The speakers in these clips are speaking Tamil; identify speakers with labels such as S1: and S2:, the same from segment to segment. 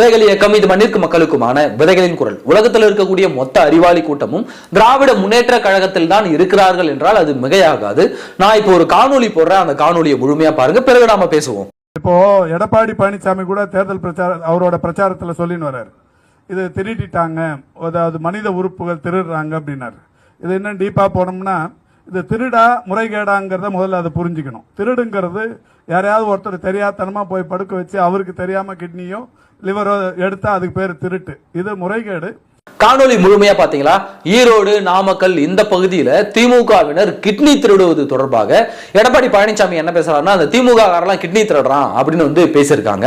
S1: விதைகள் இயக்கம் இது மண்ணிற்கு மக்களுக்குமான விதைகளின் குரல். உலகத்தில் இருக்கக்கூடிய மொத்த அறிவாளி கூட்டமும் திராவிட முன்னேற்ற கழகத்தில் தான் இருக்கிறார்கள் என்றால் அது மிகையாகாது. நான் இப்போ ஒரு காணொலி போடுறேன் அந்த காணொலியை முழுமையா பாருங்க. பிறகு நாம பேசுவோம்.
S2: இப்போ எடப்பாடி பழனிசாமி கூட தேர்தல் பிரச்சார அவரோட பிரச்சாரத்துல சொல்லின்னு வர்றாரு. இது திருடிட்டாங்க அதாவது மனித உறுப்புகள் திருடுறாங்க அப்படின்னாரு. இது இன்னும் டீப்பா போனோம்னா இது திருடா முறைகேடாங்கிறத முதல்ல அதை புரிஞ்சுக்கணும். திருடுங்கிறது யாரையாவது ஒருத்தர் தெரியாதனமா போய் படுக்க வச்சு அவருக்கு தெரியாம கிட்னியோ லிவர் எடுத்தா அதுக்கு பேர் திருட்டு. இது முறைகேடு.
S1: காணொளி முழுமையா பாத்தீங்களா? ஈரோடு நாமக்கல் இந்த பகுதியில திமுகவினர் கிட்னி திருடுவது தொடர்பாக எடப்பாடி பழனிசாமி என்ன பேசுறாருன்னா அந்த திமுக காரெல்லாம் கிட்னி திருடுறான் அப்படின்னு வந்து பேசியிருக்காங்க.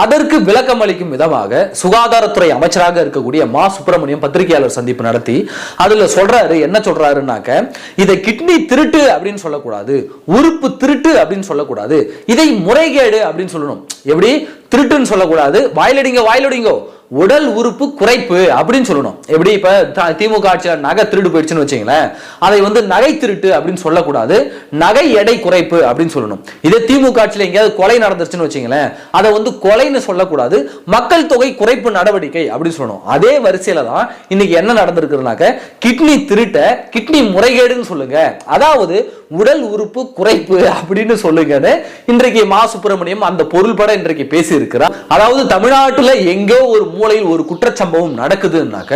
S1: அதற்கு விளக்கம் அளிக்கும் விதமாக சுகாதாரத்துறை அமைச்சராக இருக்கக்கூடிய மா சுப்பிரமணியம் பத்திரிகையாளர் சந்திப்பு நடத்தி அதுல சொல்றாரு என்ன சொல்றாருனாக்க இதை கிட்னி திருட்டு அப்படின்னு சொல்லக்கூடாது உறுப்பு திருட்டு அப்படின்னு சொல்லக்கூடாது இதை முறைகேடு அப்படின்னு சொல்லணும். எப்படி? திருட்டுன்னு சொல்லக்கூடாது. வாயிலடிங்க வாயிலடிங்கோ. உடல் உறுப்பு குறைப்பு அப்படின்னு சொல்லணும். எப்படி இப்ப திமுக ஆட்சியில் நகை திருடு போயிடுச்சுன்னு வச்சுங்களேன். அதை வந்து நகை திருட்டு அப்படின்னு சொல்லக்கூடாது. நகை எடை குறைப்பு அப்படின்னு சொல்லணும். இதே திமுக ஆட்சியில் எங்கேயாவது கொலை நடந்துருச்சுன்னு வச்சுங்களேன். அதை வந்து கொலைன்னு சொல்லக்கூடாது. மக்கள் தொகை குறைப்பு நடவடிக்கை அப்படின்னு சொல்லணும். அதே வரிசையில தான் இன்னைக்கு என்ன நடந்திருக்குனாக்க கிட்னி திருட்டை கிட்னி முறைகேடுன்னு சொல்லுங்க. அதாவது உடல் உறுப்பு குறைப்பு அப்படின்னு சொல்லுங்கன்னு இன்றைக்கு மா சுப்பிரமணியம் அந்த பொருள்பட இன்றைக்கு பேசியிருக்கு. இருக்கிறார் அதாவது தமிழ்நாட்டில் எங்கோ ஒரு மூலையில் ஒரு குற்றச்சம்பவம் நடக்குதுன்னாக்க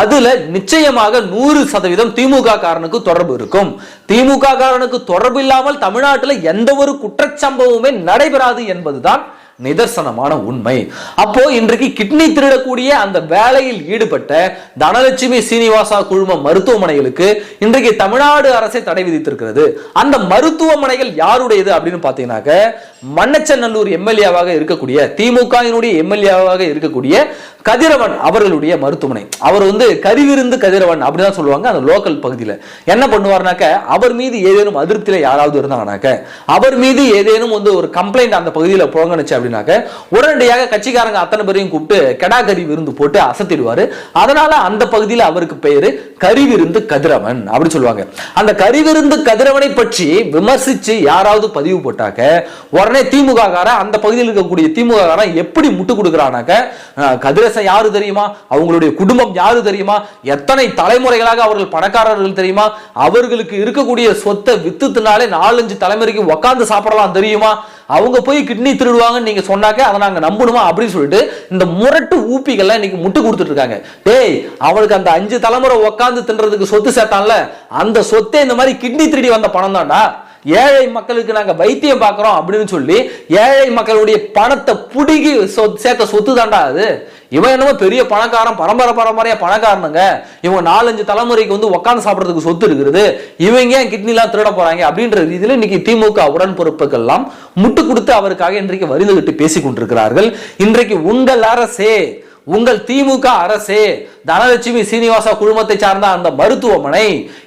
S1: அதுல நிச்சயமாக நூறு சதவீதம் திமுக காரனுக்கு தொடர்பு இருக்கும். திமுக காரனுக்கு தொடர்பு இல்லாமல் தமிழ்நாட்டில் எந்த ஒரு குற்றச்சம்பவமே நடைபெறாது என்பதுதான் நிதர்சனமான உண்மை. அப்போ இன்றைக்கு கிட்னி திருடக்கூடிய அந்த வேலையில் ஈடுபட்ட தனலட்சுமி சீனிவாசா குழும மருத்துவமனைகளுக்கு இன்றைக்கு தமிழ்நாடு அரசே தடை விதித்திருக்கிறது. அந்த மருத்துவமனைகள் யாருடையது அப்படின்னு பார்த்தீங்கன்னாக்க மண்ணச்சநல்லூர் எம்எல்ஏவாக இருக்கக்கூடிய திமுகவினுடைய எம்எல்ஏவாக இருக்கக்கூடிய கதிரவன் அவர்களுடைய மருத்துவமனை. அவர் வந்து கருவிருந்து கதிரவன் அப்படிதான் சொல்லுவாங்க அந்த லோக்கல் பகுதியில். என்ன பண்ணுவார்னாக்க அவர் மீது ஏதேனும் அதிருப்தியில் யாராவது இருந்தாங்கனாக்க அவர் மீது ஏதேனும் வந்து ஒரு கம்ப்ளைண்ட் அந்த பகுதியில் அப்படின்னு அப்படின்னாக்க உடனடியாக கட்சிக்காரங்க அத்தனை பேரையும் கூப்பிட்டு கெடா கறி விருந்து போட்டு அசத்திடுவாரு. அதனால அந்த பகுதியில் அவருக்கு பெயரு கரிவிருந்து கதிரவன் அப்படின்னு சொல்லுவாங்க. அந்த கரிவிருந்து கதிரவனை பற்றி விமர்சிச்சு யாராவது பதிவு போட்டாக்க உடனே திமுக காரன் அந்த பகுதியில் இருக்கக்கூடிய திமுக காரன் எப்படி முட்டு கொடுக்குறானாக்க கதிரசன் யாரு தெரியுமா? அவங்களுடைய குடும்பம் யாரு தெரியுமா? எத்தனை தலைமுறைகளாக அவர்கள் பணக்காரர்கள் தெரியுமா? அவர்களுக்கு இருக்கக்கூடிய சொத்தை வித்துனாலே நாலஞ்சு தலைமுறைக்கு உட்காந்து சாப்பிடலாம் தெரியுமா? அவங்க போய் கிட்னி திருடுவாங்கன்னு நீங்க சொன்னாக்க அதை நாங்க நம்பணுமா அப்படின்னு சொல்லிட்டு இந்த முரட்டு ஊப்பிகள்லாம் இன்னைக்கு முட்டு கொடுத்துட்டு இருக்காங்க. டேய் அவனுக்கு அந்த அஞ்சு தலைமுறை உட்காந்து தின்றதுக்கு சொத்து சேர்த்தான்ல அந்த சொத்தே இந்த மாதிரி கிட்னி திருடி வந்த பணம் தான்டா. ஏழை மக்களுக்கு நாங்க வைத்தியம் பார்க்குறோம் அப்படின்னு சொல்லி ஏழை மக்களுடைய பணத்தை புடுங்கி சேர்த்த சொத்து தான்டா அது. இவன் என்னமோ பெரிய பணக்காரன் பரம்பரை பரம்பரையா பணக்காரனுங்க. இவங்க நாலஞ்சு தலைமுறைக்கு வந்து உட்காந்து சாப்பிட்றதுக்கு சொத்து இருக்கிறது இவங்க ஏன் கிட்னிலாம் திருட போறாங்க அப்படின்ற ரீதியில் இன்னைக்கு திமுக உடன் பொறுப்புகள்லாம் முட்டு கொடுத்து அவருக்காக இன்றைக்கு வரிந்துகிட்டு பேசிக் கொண்டிருக்கிறார்கள். இன்றைக்கு உங்கள் அரசே உங்கள் திமுக அரசே தனலட்சுமி சீனிவாசா குழுமத்தை சார்ந்த அந்த மருத்துவமனை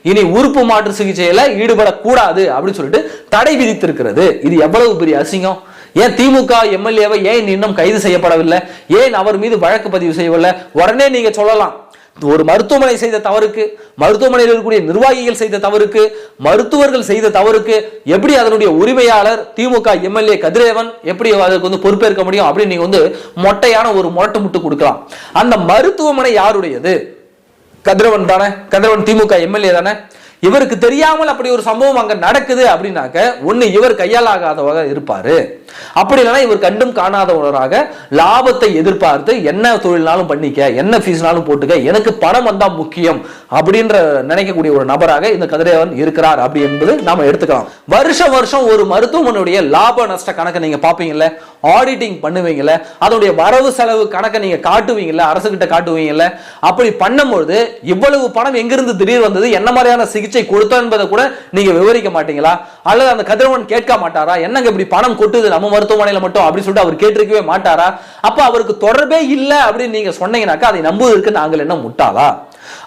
S1: இனி உறுப்பு மாற்று சிகிச்சையில ஈடுபடக்கூடாது அப்படின்னு சொல்லிட்டு தடை விதித்திருக்கிறது. இது எவ்வளவு பெரிய அசிங்கம்? ஏன் திமுக எம்எல்ஏவை ஏன் இன்னும் கைது செய்யப்படவில்லை? ஏன் அவர் மீது வழக்கு பதிவு செய்யவில்லை? உடனே நீங்க சொல்லலாம். ஒரு மருத்துவமனை செய்த தவறுக்கு மருத்துவமனையில் இருக்கக்கூடிய நிர்வாகிகள் செய்த தவறுக்கு மருத்துவர்கள் செய்த தவறுக்கு எப்படி அதனுடைய உரிமையாளர் திமுக எம்எல்ஏ கதிரேவன் எப்படி அதற்கு வந்து பொறுப்பேற்க முடியும் அப்படின்னு நீங்க வந்து மொட்டையான ஒரு முரட்டு முட்டு கொடுக்கலாம். அந்த மருத்துவமனை யாருடையது? கதிரவன் தானே? கதிரவன் திமுக எம்எல்ஏ தானே? இவருக்கு தெரியாமல் அப்படி ஒரு சம்பவம் அங்க நடக்குது அப்படின்னாக்க ஒண்ணு இவர் கையாலாகாதவராக இருப்பாரு. அப்படி இல்லைன்னா இவர் கண்டும் காணாதவராக லாபத்தை எதிர்பார்த்து என்ன தொழில்னாலும் பண்ணிக்க என்ன ஃபீஸ்னாலும் போட்டுக்க எனக்கு பணம் வந்தா முக்கியம் அப்படின்ற நினைக்கக்கூடிய ஒரு நபராக இந்த கதிரேவன் இருக்கிறார் அப்படி என்பது நாம எடுத்துக்கலாம். வருஷம் வருஷம் ஒரு மருத்துவமனையுடைய லாப நஷ்ட கணக்கை நீங்க பாப்பீங்கல்ல ஆடிட்டிங் பண்ணுவீங்கல்ல அதனுடைய வரவு செலவு கணக்கை நீங்க காட்டுவீங்கல்ல அரசு கிட்ட காட்டுவீங்கல்ல. அப்படி பண்ணும்பொழுது இவ்வளவு பணம் எங்கிருந்து திடீர் வந்தது என்ன மாதிரியான சிகிச்சை சிகிச்சை கொடுத்தோம் என்பதை கூட நீங்க விவரிக்க மாட்டீங்களா? அல்லது அந்த கதிரவன் கேட்க மாட்டாரா? என்னங்க இப்படி பணம் கொட்டுது? நம்ம மருத்துவமனையில மட்டும் அப்படின்னு சொல்லிட்டு அவர் கேட்டிருக்கவே மாட்டாரா? அப்ப அவருக்கு தொடர்பே இல்லை அப்படின்னு நீங்க சொன்னீங்கன்னாக்கா அதை நம்புவதற்கு நாங்கள் என்ன முட்டாளா?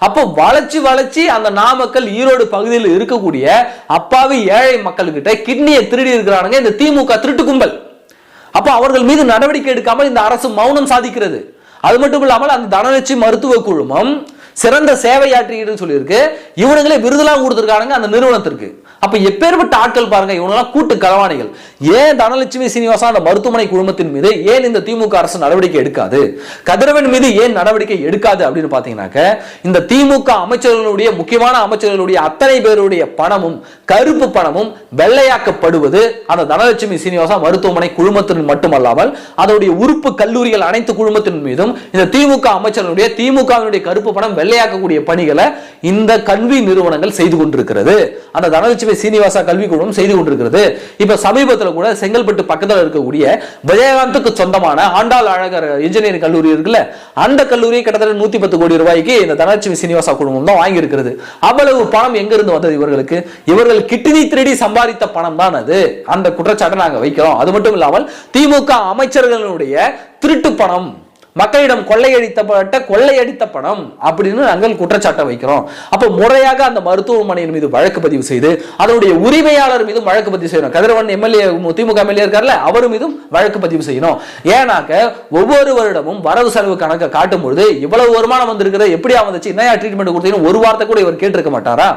S1: அப்போ வளைச்சு வளைச்சு அந்த நாமக்கல் ஈரோடு பகுதியில் இருக்கக்கூடிய அப்பாவி ஏழை மக்கள்கிட்ட கிட்னியை திருடி இருக்கிறானுங்க இந்த திமுக திருட்டு கும்பல் அப்போ அவர்கள் மீது நடவடிக்கை எடுக்காமல் இந்த அரசு மௌனம் சாதிக்கிறது. அது மட்டும் இல்லாமல் அந்த தனலட்சுமி மருத்துவ குழுமம் சிறந்த சேவையாற்றுகிறதுன்னு சொல்லியிருக்கு. இவனுங்களே விருதுலாம் கொடுத்துருக்கானுங்க அந்த நிறுவனத்திற்கு. அப்ப எப்பேற்பட்ட ஆட்கள் பாருங்க இவனெல்லாம் கூட்டு களவாணிகள். ஏன் தனலட்சுமி சீனிவாசன் அந்த மருத்துவமனை குழுமத்தின் மீது ஏன் இந்த திமுக அரசு நடவடிக்கை எடுக்காது? கதிரவன் மீது ஏன் நடவடிக்கை எடுக்காது அப்படின்னு பாத்தீங்கன்னாக்க இந்த திமுக அமைச்சர்களுடைய முக்கியமான அமைச்சர்களுடைய அத்தனை பேருடைய பணமும் கருப்பு பணமும் வெள்ளையாக்கப்படுவது அந்த தனலட்சுமி சீனிவாசா மருத்துவமனை குழுமத்தின் மட்டுமல்லாமல் அதோடைய உறுப்பு கல்லூரிகள் அனைத்து குழுமத்தின் மீதும் இந்த திமுக அமைச்சர்களுடைய திமுகவினுடைய கருப்பு பணம் வெள்ளையாக்கக்கூடிய பணிகளை இந்த கல்வி நிறுவனங்கள் செய்து கொண்டிருக்கிறது. அந்த தனலட்சுமி சீனிவாசா கல்வி குழுமம் செய்து கொண்டிருக்கிறது. இப்ப சமீபத்தில் கூட செங்கல்பட்டு பக்கத்துல இருக்கக்கூடிய விஜயகாந்துக்கு சொந்தமான ஆண்டாள் அழகர் இன்ஜினியரிங் கல்லூரி இருக்குல்ல அந்த கல்லூரி கிட்டத்தட்ட நூத்தி பத்து கோடி ரூபாய்க்கு இந்த தனலட்சுமி சீனிவாசா குழுமம் தான் வாங்கி இருக்கிறது அவ்வளவு பணம் எங்கிருந்து வந்தது இவர்களுக்கு? இவர்கள் கிட்னி திருடி சம்பாதித்த பணம் தான் அது. அந்த குற்றச்சாட்டை நாங்க வைக்கிறோம். அது மட்டும் இல்லாமல் திமுக அமைச்சர்களுடைய திருட்டு பணம். மக்களிடம் கொள்ளையடித்தப்பட்ட கொள்ளையடித்த பணம் அப்படின்னு நாங்கள் குற்றச்சாட்டை வைக்கிறோம். அப்போ முறையாக அந்த மருத்துவமனையின் மீது வழக்கு பதிவு செய்து அதனுடைய உரிமையாளர் மீதும் வழக்கு பதிவு செய்யணும். கதிரவன் எம்எல்ஏ திமுக எம்எல்ஏ இருக்கார்ல அவர் மீதும் வழக்கு பதிவு செய்யணும். ஏன்னாக்க ஒவ்வொரு வருடமும் வரவு செலவு கணக்கை காட்டும் பொழுது இவ்வளவு வருமானம் வந்திருக்கிறது எப்படியா வந்துச்சு என்ன ட்ரீட்மெண்ட் கொடுத்தீங்கன்னு ஒரு வார்த்தை கூட இவர் கேட்டிருக்க மாட்டாரா?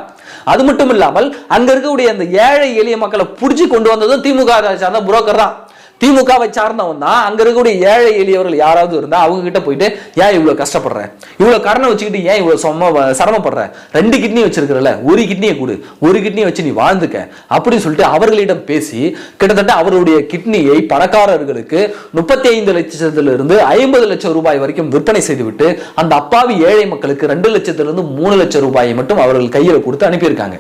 S1: அது மட்டும் இல்லாமல் அங்க இருக்கக்கூடிய அந்த ஏழை எளிய மக்களை புடிச்சு கொண்டு வந்ததும் திமுக சார்ந்த புரோக்கர் தான். திமுகவை சார்ந்தவன் தான். அங்க இருக்கக்கூடிய ஏழை எளியவர்கள் யாராவது இருந்தா அவங்க கிட்ட போயிட்டு ஏன் இவ்வளவு கஷ்டப்படுற? இவ்வளவு கடனை வச்சுக்கிட்டு ஏன் இவ்வளவு சொம சிரமப்படுற? ரெண்டு கிட்னி வச்சிருக்கிறல ஒரு கிட்னியை கொடு. ஒரு கிட்னியை வச்சு நீ வாழ்ந்துக்க. அப்படின்னு சொல்லிட்டு அவர்களிடம் பேசி கிட்டத்தட்ட அவருடைய கிட்னியை பணக்காரர்களுக்கு முப்பத்தி ஐந்து லட்சத்திலிருந்து ஐம்பது லட்சம் ரூபாய் வரைக்கும் விற்பனை செய்துவிட்டு அந்த அப்பாவி ஏழை மக்களுக்கு ரெண்டு லட்சத்திலிருந்து மூணு லட்சம் ரூபாயை மட்டும் அவர்கள் கையில் கொடுத்து அனுப்பியிருக்காங்க.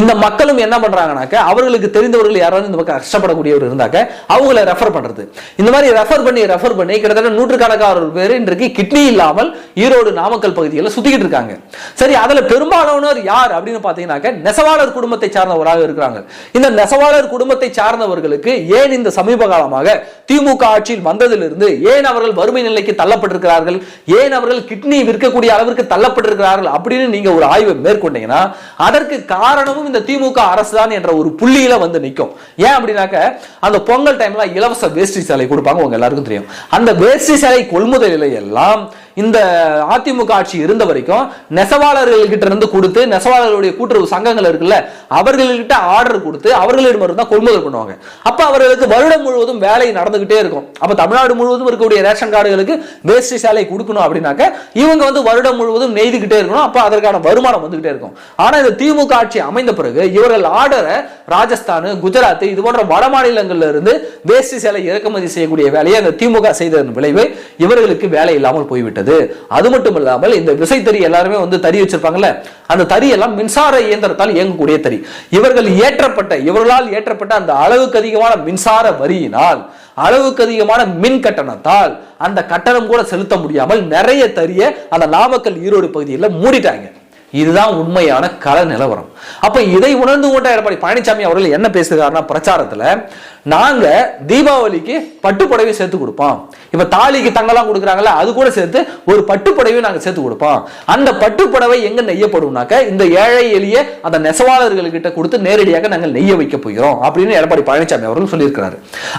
S1: இந்த மக்களும் என்ன பண்றாங்கனாக்க அவர்களுக்கு தெரிந்தவர்கள் யாராவது இந்த பக்கம் கஷ்டப்படக்கூடியவர் இருந்தாக்க அவங்கள ரெஃபர் பண்ணுறது இந்த மாதிரி ரெஃபர் பண்ணி ரெஃபர் பண்ணி கிட்டத்தட்ட நூற்றுக்கணக்கான பேர் இன்றைக்கு கிட்னி இல்லாமல் ஈரோடு நாமக்கல் பகுதியில் சுற்றிக்கிட்டு இருக்காங்க. சரி அதில் பெரும்பாலானவர் யார் அப்படின்னு பார்த்தீங்கன்னாக்க நெசவாளர் குடும்பத்தை சார்ந்தவராக இருக்கிறாங்க. இந்த நெசவாளர் குடும்பத்தை சார்ந்தவர்களுக்கு ஏன் இந்த சமீப காலமாக திமுக ஆட்சியில் வந்ததிலிருந்து ஏன் அவர்கள் வறுமை நிலைக்கு தள்ளப்பட்டிருக்கிறார்கள்? ஏன் அவர்கள் கிட்னி விற்கக்கூடிய அளவிற்கு தள்ளப்பட்டிருக்கிறார்கள்? அப்படின்னு நீங்க ஒரு ஆய்வை மேற்கொண்டீங்கன்னா அதற்கு காரணமும் இந்த திமுக அரசு தான் என்ற ஒரு புள்ளியில வந்து நிற்கும் ஏன் அப்படின்னாக்க அந்த பொங்கல் டைம்ல இலவச வேஷ்டி சேலை கொடுப்பாங்க உங்க எல்லாருக்கும் தெரியும். அந்த வேஷ்டி சேலை கொள்முதலில் எல்லாம் இந்த அதிமுக ஆட்சி இருந்த வரைக்கும் நெசவாளர்கள் கிட்ட இருந்து கொடுத்து நெசவாளர்களுடைய கூட்டுறவு சங்கங்கள் இருக்குல்ல அவர்கள்கிட்ட ஆர்டர் கொடுத்து அவர்களிடம் இருந்து தான் கொள்முதல் பண்ணுவாங்க. அப்ப அவர்களுக்கு வருடம் முழுவதும் வேலை நடந்துகிட்டே இருக்கும். அப்ப தமிழ்நாடு முழுவதும் இருக்கக்கூடிய ரேஷன் கார்டுகளுக்கு வேஷ்டி சேலை கொடுக்கணும் அப்படின்னாக்க இவங்க வந்து வருடம் முழுவதும் நெய்துகிட்டே இருக்கணும். அப்ப அதற்கான வருமானம் வந்துகிட்டே இருக்கும். ஆனா இந்த திமுக ஆட்சி அமைந்த பிறகு இவர்கள் ஆர்டரை ராஜஸ்தான் குஜராத் இது போன்ற வட மாநிலங்கள்ல இருந்து வேஷ்டி சேலை இறக்குமதி செய்யக்கூடிய வேலையை அந்த திமுக செய்ததன் விளைவு இவர்களுக்கு வேலை இல்லாமல் போய்விட்டது. அது மட்டும் இல்லாமல் இந்த விசைத்தறி எல்லாருமே வந்து தறி வச்சிருப்பாங்கல்ல அந்த தறி எல்லாம் மின்சார இயந்திரத்தால் இயங்கக்கூடிய தறி. இவர்கள் ஏற்றப்பட்ட இவர்களால் ஏற்றப்பட்ட அந்த அளவுக்கு அதிகமான மின்சார வரியினால் அளவுக்கு அதிகமான மின் கட்டணத்தால் அந்த கட்டணம் கூட செலுத்த முடியாமல் நிறைய தறிய அந்த நாமக்கல் ஈரோடு பகுதியில் மூடிட்டாங்க. இதுதான் உண்மையான கள நிலவரம். அப்ப இதை உணர்ந்து கொண்ட எடப்பாடி பழனிசாமி அவர்கள் என்ன பேசுகிறாருன்னா பிரச்சாரத்துல நாங்க தீபாவளிக்கு பட்டுப்புடவை சேர்த்து கொடுப்போம். இப்ப தாலிக்கு தங்கலாம் கொடுக்குறாங்கல்ல அது கூட சேர்த்து ஒரு பட்டுப்புடவையும் நாங்க சேர்த்து கொடுப்போம். அந்த பட்டுப்புடவை எங்க நெய்யப்படும்னாக்க இந்த ஏழை எளிய அந்த நெசவாளர்கள்கிட்ட கொடுத்து நேரடியாக நாங்கள் நெய்ய வைக்க போகிறோம் அப்படின்னு எடப்பாடி பழனிசாமி அவர்கள் சொல்லியிருக்கிறாரு.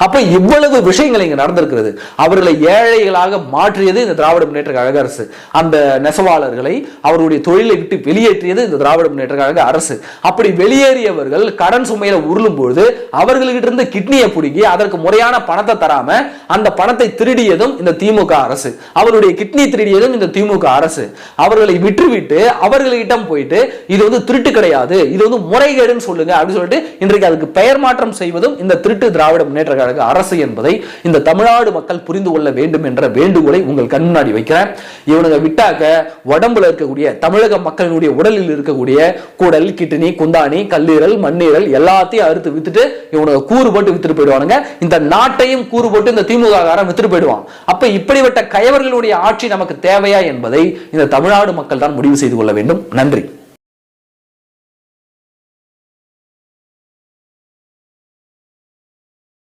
S1: அப்ப இவ்வளவு விஷயங்கள் இங்க நடந்திருக்கிறது. அவர்களை ஏழைகளாக மாற்றியது இந்த திராவிட முன்னேற்ற கழக அரசு. அந்த நெசவாளர்களை அவருடைய தொழிலை விட்டு வெளியேற்றியது இந்த திராவிட முன்னேற்ற கழக அரசு. அப்படி வெளியேறியவர்கள் கடன் சுமையில உருளும் பொழுது அவர்கள்கிட்ட இருந்து கிட்னியை பிடுங்கி அதற்கு முறையான பணத்தை தராம அந்த பணத்தை திருடியதும் இந்த திமுக அரசு. அவருடைய கிட்னி திருடியதும் இந்த திமுக அரசு. அவர்களை விற்றுவிட்டு அவர்களிடம் போயிட்டு இது வந்து திருட்டு கிடையாது இது வந்து முறைகேடுன்னு சொல்லுங்க அப்படின்னு சொல்லிட்டு இன்றைக்கு அதுக்கு பெயர் மாற்றம் செய்வதும் இந்த திருட்டு திராவிட முன்னேற்ற கழக அரசு என்பதை இந்த தமிழ்நாடு மக்கள் புரிந்து கொள்ள வேண்டும் என்ற வேண்டுகோளை உங்கள் கண் முன்னாடி வைக்கிறேன். இவனுங்க விட்டாக்க உடம்புல இருக்கக்கூடிய தமிழக மக்கள் மனிதனுடைய உடலில் இருக்கக்கூடிய குடல் கிட்னி குந்தாணி கல்லீரல் மண்ணீரல் எல்லாத்தையும் அறுத்து வித்துட்டு இவனுக்கு கூறு போட்டு வித்துட்டு போயிடுவானுங்க. இந்த நாட்டையும் கூறு போட்டு இந்த திமுக காரன் வித்துட்டு போயிடுவான். அப்ப இப்படிப்பட்ட கயவர்களுடைய ஆட்சி நமக்கு தேவையா என்பதை இந்த தமிழ்நாடு மக்கள் தான் முடிவு செய்து கொள்ள வேண்டும். நன்றி.